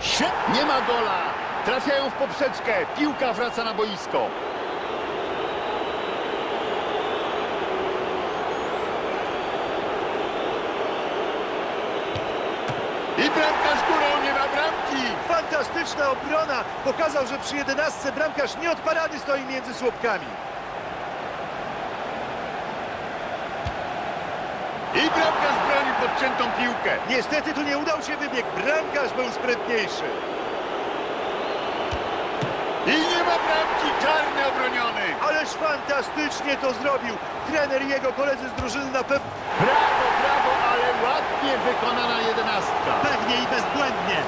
Świetnie! Nie ma gola! Trafiają w poprzeczkę. Piłka wraca na boisko. I bramkarz górą nie ma bramki! Fantastyczna obrona! Pokazał, że przy jedenastce bramkarz nie od parady stoi między słupkami. I bramkarz podciętą piłkę. Niestety tu nie udał się wybieg. Bramkarz był sprytniejszy. I nie ma bramki. Karny obroniony. Ależ fantastycznie to zrobił. Trener i jego koledzy z drużyny na pewno... Brawo, brawo, ale ładnie wykonana jedenastka. Pewnie i bezbłędnie.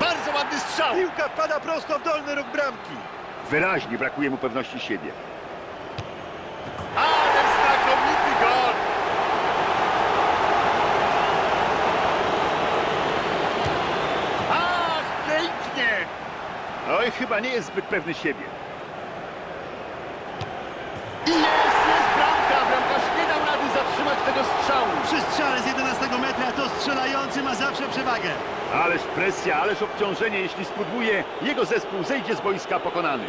Bardzo ładny strzał. Piłka wpada prosto w dolny róg bramki. Wyraźnie brakuje mu pewności siebie. Ale znakomity gol! Ach, pięknie! Oj, chyba nie jest zbyt pewny siebie. I jest, jest bramka! Bramkarz nie dał rady zatrzymać tego strzału. Przy strzale z 11 metra to strzelający ma zawsze przewagę. Ależ presja, ależ obciążenie, jeśli spudłuje, jego zespół zejdzie z boiska pokonany.